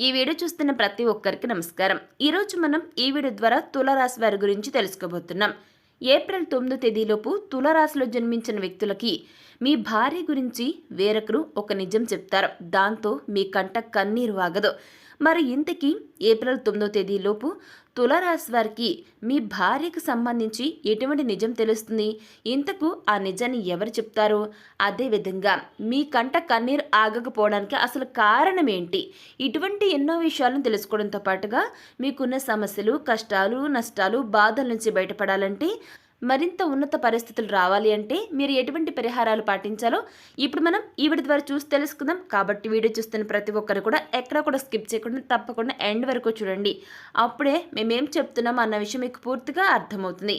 ఈ వీడియో చూస్తున్న ప్రతి ఒక్కరికి నమస్కారం. ఈరోజు మనం ఈ వీడియో ద్వారా తులారాశి వారి గురించి తెలుసుకోబోతున్నాం. ఏప్రిల్ తొమ్మిదో తేదీలోపు తులారాశిలో జన్మించిన వ్యక్తులకి మీ భార్య గురించి వేరొకరు ఒక నిజం చెప్తారు. దాంతో మీ కంట కన్నీరు వాగదు. మరి ఇంతకీ ఏప్రిల్ తొమ్మిదో తేదీలోపు తులారాశి వారికి మీ భార్యకు సంబంధించి ఎటువంటి నిజం తెలుస్తుంది? ఇంతకు ఆ నిజాన్ని ఎవరు చెప్తారు? అదేవిధంగా మీ కంట కన్నీరు ఆగకపోవడానికి అసలు కారణం ఏంటి? ఇటువంటి ఎన్నో విషయాలను తెలుసుకోవడంతో పాటుగా మీకున్న సమస్యలు కష్టాలు నష్టాలు బాధల నుంచి బయటపడాలంటే మరింత ఉన్నత పరిస్థితులు రావాలి అంటే మీరు ఎటువంటి పరిహారాలు పాటించాలో ఇప్పుడు మనం ఈవిడ ద్వారా చూసి తెలుసుకుందాం. కాబట్టి వీడియో చూస్తున్న ప్రతి ఒక్కరు కూడా ఎక్కడ కూడా స్కిప్ చేయకుండా తప్పకుండా ఎండ్ వరకు చూడండి. అప్పుడే మేమేం చెప్తున్నాం అన్న విషయం మీకు పూర్తిగా అర్థమవుతుంది.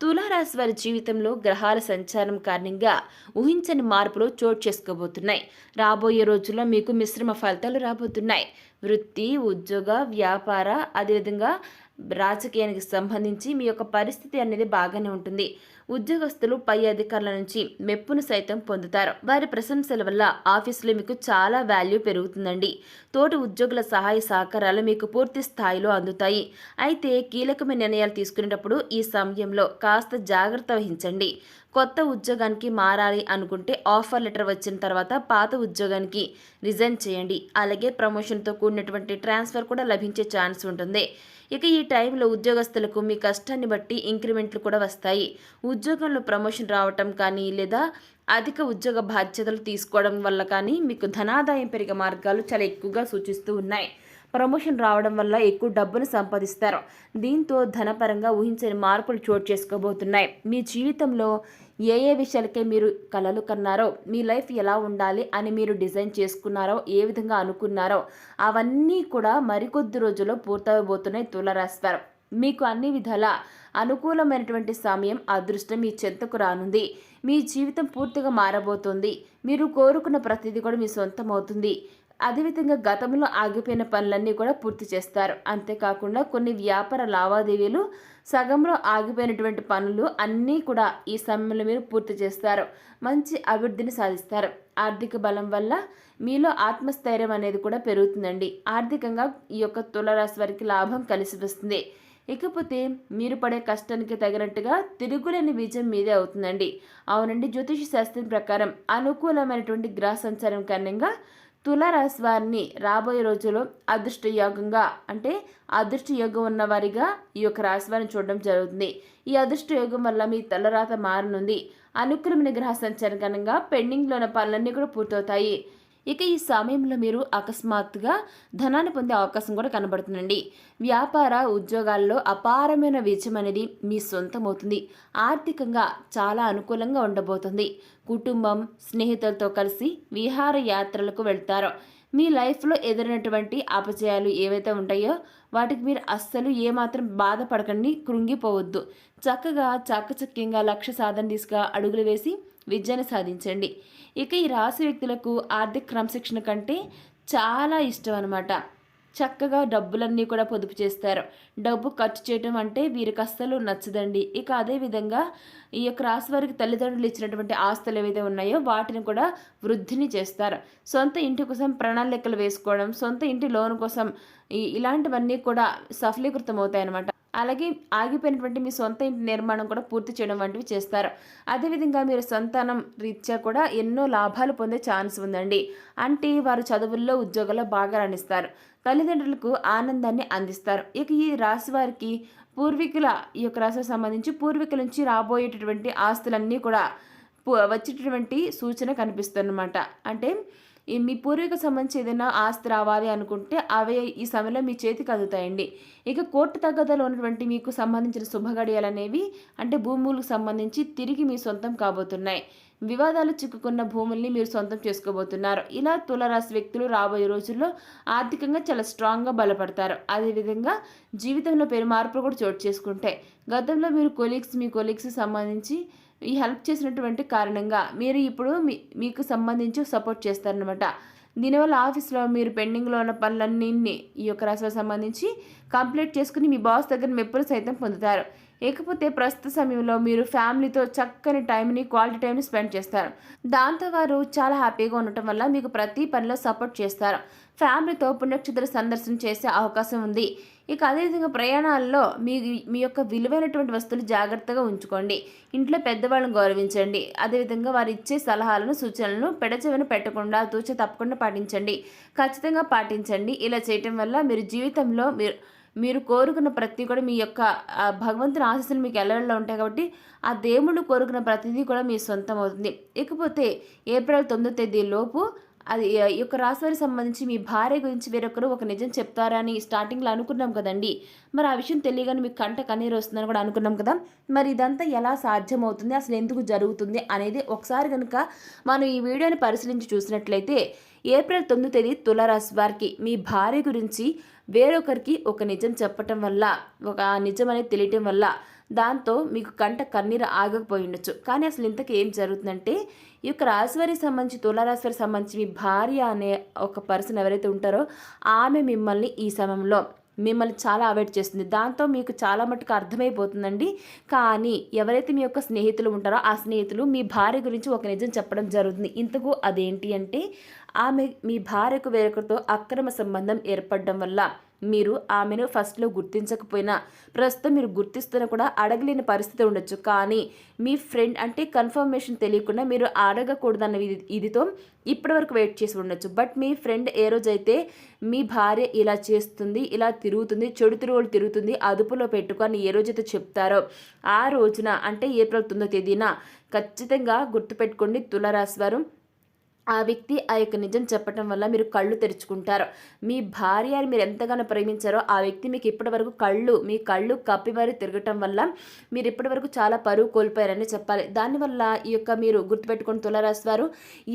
తులారాశి వారి జీవితంలో గ్రహాల సంచారం కారణంగా ఊహించని మార్పులు చోటు చేసుకోబోతున్నాయి. రాబోయే రోజుల్లో మీకు మిశ్రమ ఫలితాలు రాబోతున్నాయి. వృత్తి ఉద్యోగ వ్యాపార అదేవిధంగా రాజకీయానికి సంబంధించి మీ యొక్క పరిస్థితి అనేది బాగానే ఉంటుంది. ఉద్యోగస్తులు పై అధికారుల నుంచి మెప్పును సైతం పొందుతారు. వారి ప్రశంసల వల్ల ఆఫీసులో మీకు చాలా వాల్యూ పెరుగుతుందండి. తోటి ఉద్యోగుల సహాయ సహకారాలు మీకు పూర్తి స్థాయిలో అందుతాయి. అయితే కీలకమైన నిర్ణయాలు తీసుకునేటప్పుడు ఈ సమయంలో కాస్త జాగ్రత్త వహించండి. కొత్త ఉద్యోగానికి మారాలి అనుకుంటే ఆఫర్ లెటర్ వచ్చిన తర్వాత పాత ఉద్యోగానికి రిజైన్ చేయండి. అలాగే ప్రమోషన్తో కూడినటువంటి ట్రాన్స్ఫర్ కూడా లభించే ఛాన్స్ ఉంటుంది. ఇక ఈ టైంలో ఉద్యోగస్తులకు మీ కష్టాన్ని బట్టి ఇంక్రిమెంట్లు కూడా వస్తాయి. ఉద్యోగంలో ప్రమోషన్ రావటం కానీ లేదా అధిక ఉద్యోగ బాధ్యతలు తీసుకోవడం వల్ల కానీ మీకు ధనాదాయం పెరిగే మార్గాలు చాలా ఎక్కువగా సూచిస్తూ ఉన్నాయి. ప్రమోషన్ రావడం వల్ల ఎక్కువ డబ్బును సంపాదిస్తారు. దీంతో ధనపరంగా ఊహించని మార్పులు చోటు చేసుకోబోతున్నాయి. మీ జీవితంలో ఏ ఏ విషయాలకే మీరు కలలు కన్నారో మీ లైఫ్ ఎలా ఉండాలి అని మీరు డిజైన్ చేసుకున్నారో ఏ విధంగా అనుకున్నారో అవన్నీ కూడా మరికొద్ది రోజుల్లో పూర్తవబోతున్నాయి తులరాస్తారు మీకు అన్ని విధాల అనుకూలమైనటువంటి సమయం అదృష్టం మీ చెంతకు రానుంది. మీ జీవితం పూర్తిగా మారబోతుంది. మీరు కోరుకున్న ప్రతిదీ కూడా మీ సొంతం అవుతుంది అదేవిధంగా గతంలో ఆగిపోయిన పనులన్నీ కూడా పూర్తి చేస్తారు. అంతేకాకుండా కొన్ని వ్యాపార లావాదేవీలు సగంలో ఆగిపోయినటువంటి పనులు అన్నీ కూడా ఈ సమయంలో మీరు పూర్తి చేస్తారు. మంచి అభివృద్ధిని సాధిస్తారు. ఆర్థిక బలం వల్ల మీలో ఆత్మస్థైర్యం అనేది కూడా పెరుగుతుందండి. ఆర్థికంగా ఈ యొక్క తులరాశి వారికి లాభం కలిసి వస్తుంది. ఇకపోతే మీరు పడే కష్టానికి తగినట్టుగా తిరుగులేని విజయం మీదే అవుతుందండి. అవునండి జ్యోతిష శాస్త్రం ప్రకారం అనుకూలమైనటువంటి గ్రహ సంచారం కారణంగా తులారాశి వారిని రాబోయే రోజుల్లో అదృష్ట యోగంగా అంటే అదృష్ట యోగం ఉన్నవారిగా ఈ యొక్క రాశి వారిని చూడడం జరుగుతుంది. ఈ అదృష్ట యోగం వల్ల మీ తలరాత మారనుంది. అనుకూలమైన గ్రహ సంచారం కారణంగా పెండింగ్లో ఉన్న పనులన్నీ కూడా పూర్తవుతాయి. ఇక ఈ సమయంలో మీరు అకస్మాత్తుగా ధనాన్ని పొందే అవకాశం కూడా కనబడుతుందండి. వ్యాపార ఉద్యోగాల్లో అపారమైన విజయం అనేది మీ సొంతమవుతుంది. ఆర్థికంగా చాలా అనుకూలంగా ఉండబోతుంది. కుటుంబం స్నేహితులతో కలిసి విహార యాత్రలకు వెళ్తారు. మీ లైఫ్లో ఎదురైనటువంటి అపజయాలు ఏవైతే ఉంటాయో వాటికి మీరు అస్సలు ఏమాత్రం బాధపడకండి కృంగిపోవద్దు. చక్కగా చాకచక్యంగా లక్ష్య సాధన తీసుకు అడుగులు వేసి విద్యను సాధించండి. ఇక ఈ రాశి వ్యక్తులకు ఆర్థిక క్రమశిక్షణ కంటే చాలా ఇష్టం అనమాట చక్కగా డబ్బులన్నీ కూడా పొదుపు చేస్తారు. డబ్బు ఖర్చు చేయడం అంటే వీరికి అస్సలు నచ్చదండి. ఇక అదేవిధంగా ఈ యొక్క రాశి వారికి తల్లిదండ్రులు ఇచ్చినటువంటి ఆస్తులు ఏవైతే ఉన్నాయో వాటిని కూడా వృద్ధిని చేస్తారు. సొంత ఇంటి కోసం ప్రణాళికలు వేసుకోవడం సొంత ఇంటి లోన్ కోసం ఇలాంటివన్నీ కూడా సఫలీకృతం అవుతాయన్నమాట అలాగే ఆగిపోయినటువంటి మీ సొంత ఇంటి నిర్మాణం కూడా పూర్తి చేయడం వంటివి చేస్తారు. అదేవిధంగా మీరు సంతానం రీత్యా కూడా ఎన్నో లాభాలు పొందే ఛాన్స్ ఉందండి. అంటే వారు చదువుల్లో ఉద్యోగాల్లో బాగా రాణిస్తారు. తల్లిదండ్రులకు ఆనందాన్ని అందిస్తారు. ఇక ఈ రాశి వారికి పూర్వీకుల ఈ యొక్క రాశికి సంబంధించి పూర్వీకుల నుంచి రాబోయేటటువంటి ఆస్తులన్నీ కూడా వచ్చేటటువంటి సూచన కనిపిస్తుందన్నమాట. అంటే మీ పూర్వీకు సంబంధించి ఏదైనా ఆస్తి రావాలి అనుకుంటే అవే ఈ సమయంలో మీ చేతికి అందుతాయండి. ఇక కోర్టు తగ్గదలో ఉన్నటువంటి మీకు సంబంధించిన శుభగడియలు అనేవి అంటే భూములకు సంబంధించి తిరిగి మీ సొంతం కాబోతున్నాయి. వివాదాలు చిక్కుకున్న భూముల్ని మీరు సొంతం చేసుకోబోతున్నారు. ఇలా తులరాశి వ్యక్తులు రాబోయే రోజుల్లో ఆర్థికంగా చాలా స్ట్రాంగ్గా బలపడతారు. అదేవిధంగా జీవితంలో పెరుమార్పులు కూడా చోటు చేసుకుంటాయి. గతంలో మీరు కొలీగ్స్ మీ కొలీగ్స్ సంబంధించి ఈ హెల్ప్ చేసినటువంటి కారణంగా మీరు ఇప్పుడు మీ మీకు సంబంధించి సపోర్ట్ చేస్తారనమాట దీనివల్ల ఆఫీస్లో మీరు పెండింగ్లో ఉన్న పనులన్నీ ఈ యొక్క రాశికి సంబంధించి కంప్లీట్ చేసుకుని మీ బాస్ దగ్గర మెప్పులు సైతం పొందుతారు. ఇకపోతే ప్రస్తుత సమయంలో మీరు ఫ్యామిలీతో చక్కని టైంని క్వాలిటీ టైంని స్పెండ్ చేస్తారు. దాంతో వారు చాలా హ్యాపీగా ఉండటం వల్ల మీకు ప్రతి పనిలో సపోర్ట్ చేస్తారు. ఫ్యామిలీతో పుణ్యక్షేత్ర సందర్శన చేసే అవకాశం ఉంది. ఇక అదేవిధంగా ప్రయాణాల్లో మీ మీ యొక్క విలువైనటువంటి వస్తువులు జాగ్రత్తగా ఉంచుకోండి. ఇంట్లో పెద్దవాళ్ళని గౌరవించండి. అదేవిధంగా వారు ఇచ్చే సలహాలను సూచనలను పెడచెవిన పెట్టకుండా తూచ తప్పకుండా పాటించండి. ఖచ్చితంగా పాటించండి. ఇలా చేయటం వల్ల మీరు జీవితంలో మీరు మీరు కోరుకున్న ప్రతి కూడా మీ యొక్క భగవంతుని ఆశీస్సులు మీకు ఎల్లవెళ్ళలో ఉంటాయి కాబట్టి ఆ దేవుడు కోరుకున్న ప్రతిదీ కూడా మీ సొంతం అవుతుంది. ఇకపోతే ఏప్రిల్ తొమ్మిదో తేదీ లోపు అది ఈ యొక్క రాశివారికి సంబంధించి మీ భార్య గురించి వేరొకరు ఒక నిజం చెప్తారని స్టార్టింగ్లో అనుకున్నాం కదండి. మరి ఆ విషయం తెలియగానే మీకు కంట కన్నీరు వస్తుందని కూడా అనుకున్నాం కదా. మరి ఇదంతా ఎలా సాధ్యమవుతుంది? అసలు ఎందుకు జరుగుతుంది? అనేది ఒకసారి కనుక మనం ఈ వీడియోని పరిశీలించి చూసినట్లయితే ఏప్రిల్ తొమ్మిది తేదీ తులరాశి వారికి మీ భార్య గురించి వేరొకరికి ఒక నిజం చెప్పటం వల్ల ఒక నిజం అనేది తెలియటం వల్ల దాంతో మీకు కంట కన్నీరు ఆగకపోయి ఉండొచ్చు కానీ అసలు ఇంతకు ఏం జరుగుతుందంటే ఈ యొక్క రాశివారికి సంబంధించి తులారాశివారికి సంబంధించి మీ భార్య అనే ఒక పర్సన్ ఎవరైతే ఉంటారో ఆమె మిమ్మల్ని ఈ సమయంలో మిమ్మల్ని చాలా అవాయిడ్ చేస్తుంది. దాంతో మీకు చాలా మటుకు అర్థమైపోతుందండి. కానీ ఎవరైతే మీ యొక్క స్నేహితులు ఉంటారో ఆ స్నేహితులు మీ భార్య గురించి ఒక నిజం చెప్పడం జరుగుతుంది. ఇంతకు అదేంటి అంటే ఆమె మీ భార్యకు వేరొకరితో అక్రమ సంబంధం ఏర్పడడం వల్ల మీరు ఆమెను ఫస్ట్లో గుర్తించకపోయినా ప్రస్తుతం మీరు గుర్తిస్తున్నా కూడా అడగలేని పరిస్థితి ఉండొచ్చు. కానీ మీ ఫ్రెండ్ అంటే కన్ఫర్మేషన్ తెలియకుండా మీరు అడగకూడదన్న ఇదితో ఇప్పటివరకు వెయిట్ చేసి ఉండొచ్చు. బట్ మీ ఫ్రెండ్ ఏ రోజైతే మీ భార్య ఇలా చేస్తుంది ఇలా తిరుగుతుంది చెడు తిరుగులు తిరుగుతుంది అదుపులో పెట్టుకొని ఏ రోజైతే చెప్తారో ఆ రోజున అంటే ఏప్రిల్ తొమ్మిదో తేదీన ఖచ్చితంగా గుర్తుపెట్టుకోండి తులరాశి వారు. ఆ వ్యక్తి ఆ యొక్క నిజం చెప్పటం వల్ల మీరు కళ్ళు తెరుచుకుంటారు. మీ భార్యని మీరు ఎంతగానో ప్రేమించారో ఆ వ్యక్తి మీకు ఇప్పటివరకు కళ్ళు మీ కళ్ళు కప్పి మరీ తిరగటం వల్ల మీరు ఇప్పటివరకు చాలా పరువు కోల్పోయారని చెప్పాలి. దానివల్ల ఈ యొక్క మీరు గుర్తుపెట్టుకుని తులరాశి వారు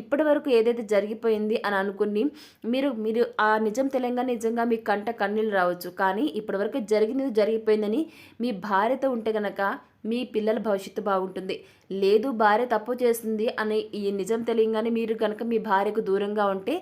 ఇప్పటివరకు ఏదైతే జరిగిపోయింది అని అనుకుని మీరు మీరు ఆ నిజం తెలంగాణ నిజంగా మీ కంట కన్నీళ్ళు రావచ్చు. కానీ ఇప్పటివరకు జరిగినది జరిగిపోయిందని మీ భార్యతో ఉంటే కనుక మీ పిల్లల భవిష్యత్తు బాగుంటుంది. లేదు భార్య తప్పు చేస్తుంది అని ఈ నిజం తెలియగానే మీరు కనుక మీ భార్యకు దూరంగా ఉంటే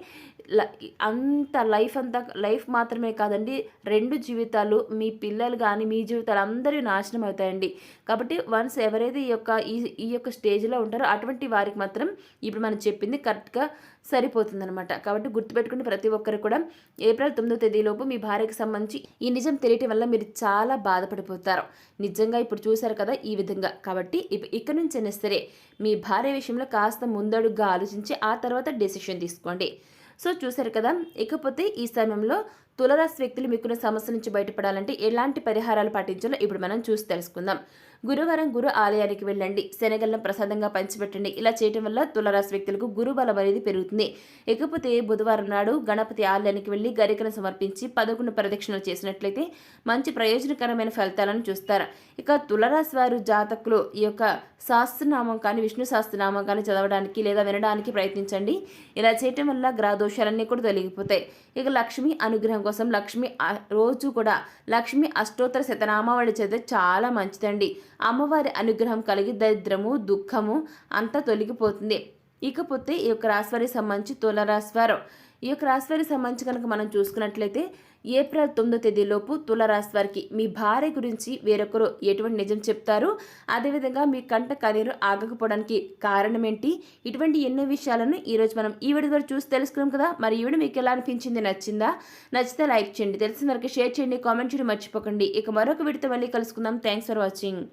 అంత లైఫ్ అంతా లైఫ్ మాత్రమే కాదండి రెండు జీవితాలు మీ పిల్లలు కానీ మీ జీవితాలు అందరూ నాశనం అవుతాయండి. కాబట్టి వన్స్ ఎవరైతే ఈ యొక్క ఈ ఈ యొక్క స్టేజ్లో ఉంటారో అటువంటి వారికి మాత్రం ఇప్పుడు మనం చెప్పింది కరెక్ట్గా సరిపోతుందనమాట కాబట్టి గుర్తుపెట్టుకుని ప్రతి ఒక్కరు కూడా ఏప్రిల్ తొమ్మిదో తేదీలోపు మీ భార్యకు సంబంధించి ఈ నిజం తెలియటం వల్ల మీరు చాలా బాధపడిపోతారు. నిజంగా ఇప్పుడు చూశారు కదా ఈ విధంగా. కాబట్టి ఇక్కడ నుంచి నుంచైనా సరే మీ భార్య విషయంలో కాస్త ముందడుగ్గా ఆలోచించి ఆ తర్వాత డెసిషన్ తీసుకోండి. సో చూశారు కదా? ఇకపోతే ఈ సమయంలో తులరాశి వ్యక్తులు మీకున్న సమస్య నుంచి బయటపడాలంటే ఎలాంటి పరిహారాలు పాటించాలో ఇప్పుడు మనం చూసి తెలుసుకుందాం. గురువారం గురు ఆలయానికి వెళ్ళండి. శనగలను ప్రసాదంగా పంచిపెట్టండి. ఇలా చేయటం వల్ల తులరాశి వ్యక్తులకు గురు బలం అనేది పెరుగుతుంది. ఇకపోతే బుధవారం నాడు గణపతి ఆలయానికి వెళ్ళి గరికను సమర్పించి పదకొండు ప్రదక్షిణలు చేసినట్లయితే మంచి ప్రయోజనకరమైన ఫలితాలను చూస్తారు. ఇక తులరాశి వారు జాతకులు ఈ యొక్క శాస్త్రనామం కానీ విష్ణు శాస్త్రనామం కానీ చదవడానికి లేదా వినడానికి ప్రయత్నించండి. ఇలా చేయటం వల్ల గ్రహ దోషాలన్నీ కూడా తొలగిపోతాయి. ఇక లక్ష్మి అనుగ్రహం కోసం లక్ష్మి రోజు కూడా లక్ష్మి అష్టోత్తర శతనామావళి చదివితే చాలా మంచిదండి. అమ్మవారి అనుగ్రహం కలిగి దరిద్రము దుఃఖము అంతా తొలగిపోతుంది. ఇకపోతే ఈ యొక్క రాశివారికి సంబంధించి తులరాశివారు ఈ యొక్క రాశివారికి సంబంధించి కనుక మనం చూసుకున్నట్లయితే ఏప్రిల్ తొమ్మిదో తేదీలోపు తులరాశి వారికి మీ భార్య గురించి వేరొకరు ఎటువంటి నిజం చెప్తారు? అదేవిధంగా మీ కంట కనీరు ఆగకపోవడానికి కారణం ఏంటి ఇటువంటి ఎన్నో విషయాలను ఈరోజు మనం ఈ వీడియో ద్వారా చూసి తెలుసుకున్నాం కదా? మరి ఈ వీడియో మీకు ఎలా అనిపించింది? నచ్చిందా? నచ్చితే లైక్ చేయండి. తెలిసిన వరకు షేర్ చేయండి. కామెంట్ చేయండి మర్చిపోకండి. ఇక మరొక వీడితో మళ్ళీ కలుసుకుందాం. Thanks for watching.